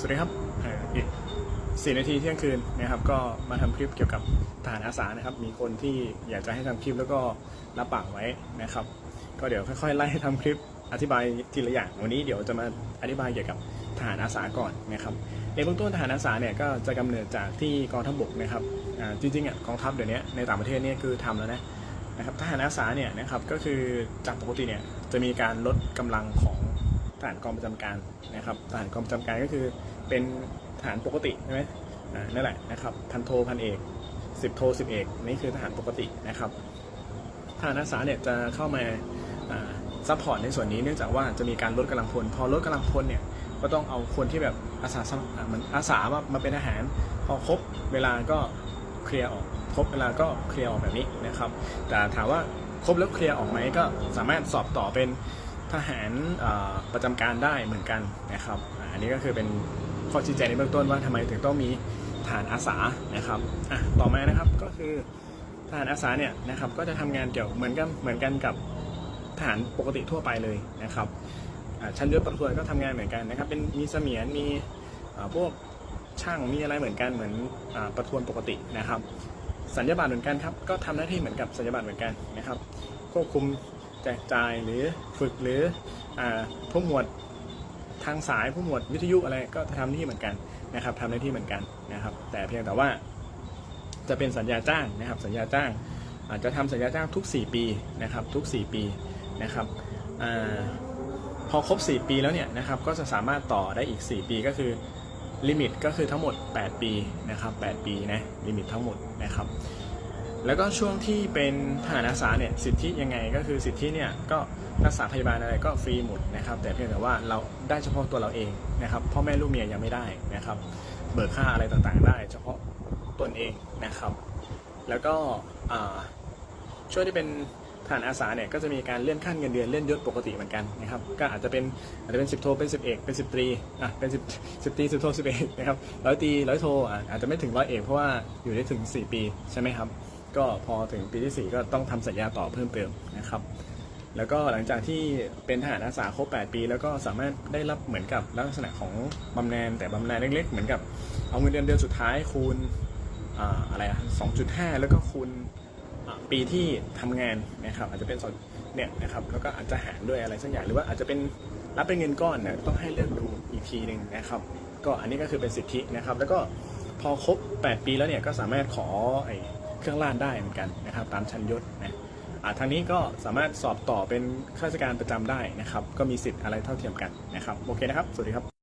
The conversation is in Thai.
สวัสดีครับเอ่ออีกสี่นาทีเที่ยงคืนนะครับก็มาทำคลิปเกี่ยวกับทหารอาสานะครับ มีคนที่อยากจะให้ทำคลิปแล้วก็รับปากไว้นะครับ ก็เดี๋ยวค่อยๆไล่ทำคลิปอธิบายทีละอย่างวันนี้เดี๋ยวจะมาอธิบายเกี่ยวกับทหารอาสาก่อนนะครับในเบื้องต้นทหารอาสาเนี่ยก็จะกำเนิดจากที่กองทัพบกนะครับอ่าจริงๆอะกองทัพเดี๋ยวนี้ในต่างประเทศเนี่ยคือทำแล้วนะนะครับทหารอาสาเนี่ยนะครับก็คือจากปกติเนี่ยจะมีการลดกำลังของ ทหารกองประจำการนะครับทหารกองประจำการก็คือเป็นทหารปกติใช่ไหมนั่นแหละนะครับพันโทพันเอกสิบโทสิบเอกนี่คือทหารปกตินะครับทหารอาสาเนี่ยจะเข้ามาซัพพอร์ตในส่วนนี้เนื่องจากว่าจะมีการลดกำลังพล พอลดกำลังพลเนี่ยก็ต้องเอาคนที่แบบอาสาสมัครอ่าเหมือนอาสามามาเป็นทหาร พอครบเวลาก็เคลียร์ออกครบเวลาก็เคลียร์ออกแบบนี้นะครับ แต่ถามว่าครบแล้วเคลียร์ออกไหมก็สามารถสอบต่อเป็น ทหารประจำการได้เหมือนกันนะครับอันนี้ก็คือเป็นข้อชี้แจงในเบื้องต้นว่าทำไมถึงต้องมีทหารอาสานะครับอะต่อมานะครับก็คือทหารอาสาเนี่ยนะครับก็จะทำงานเกี่ยวเหมือนกันเหมือนกันกับทหารปกติทั่วไปเลยนะครับชั้นยศประทวนก็ทำงานเหมือนกันนะครับเป็นมีเสมียนมีพวกช่างมีอะไรเหมือนกันเหมือนอประทวนปกตินะครับ สัญญาบัตรเหมือนกันครับก็ทำหน้าที่เหมือนกับสัญญาบัตรเหมือนกันนะครับควบคุม แจกจ่ายหรือฝึกหรืออผู้หมวดทางสายผู้หมวดวิทยุอะไรก็ทำหน้าที่เหมือนกันนะครับทำหน้าที่เหมือนกันนะครับ แต่เพียงแต่ว่าจะเป็นสัญญาจ้างนะครับ สัญญาจ้างอาจจะทำสัญญาจ้างทุก 4 ปีนะครับ ทุก 4 ปีนะครับอพอครบ 4 ปีแล้วเนี่ยนะครับ ก็จะสามารถต่อได้อีก 4 ปีก็คือลิมิตก็คือทั้งหมด 8 ปีนะครับ 8 ปีนะลิมิตทั้งหมดนะครับ แล้วก็ช่วงที่เป็นทหารอาสาเนี่ยสิทธิยังไงก็คือสิทธิเนี่ยก็รักษาพยาบาลอะไรก็ฟรีหมดนะครับ แต่เพียงแต่ว่าเราได้เฉพาะตัวเราเองนะครับพ่อแม่ลูกเมียยังไม่ได้นะครับ เบิกค่าอะไรต่างๆ ได้เฉพาะตนเองนะครับ แล้วก็ช่วงที่เป็นทหารอาสาเนี่ยก็จะมีการเลื่อนขั้นเงินเดือนเลื่อนยศปกติเหมือนกันนะครับก็อาจจะเป็นอาจจะเป็นสิบโทเป็นสิบเอกเป็นสิบตรีอะเป็นสิบสิบตรีสิบโทสิบเอกนะครับร้อยตรีร้อยโทอะอาจจะไม่ถึงร้อยเอกเพราะว่าอยู่ได้ถึงสี่ปีใช่ไหมครับ ก็พอถึงปีที่ 4 ก็ต้องทำสัญญาต่อเพิ่มเติมนะครับ แล้วก็หลังจากที่เป็นทหารอาสาครบ 8 ปี แล้วก็สามารถได้รับเหมือนกับลักษณะของบำนาญแต่บำนาญเล็กๆ เหมือนกับเอาเงินเดือนเดือนสุดท้ายคูณอ่าอะไรอะ2.5 แล้วก็คูณปีที่ทำงานนะครับ อาจจะเป็นสองเนี่ยนะครับ แล้วก็อาจจะหารด้วยอะไรสักอย่าง หรือว่าอาจจะเป็นรับเป็นเงินก้อนเนี่ยต้องให้เลือกดูอีกทีหนึ่งนะครับ ก็อันนี้ก็คือเป็นสิทธินะครับ แล้วก็พอครบ 8 ปีแล้วเนี่ยก็สามารถขอไอ เครื่องราชได้เหมือนกันนะครับ ตามชั้นยศนะทางนี้ก็สามารถสอบต่อเป็นข้าราชการประจำได้นะครับ ก็มีสิทธิ์อะไรเท่าเทียมกันนะครับ โอเคนะครับ สวัสดีครับ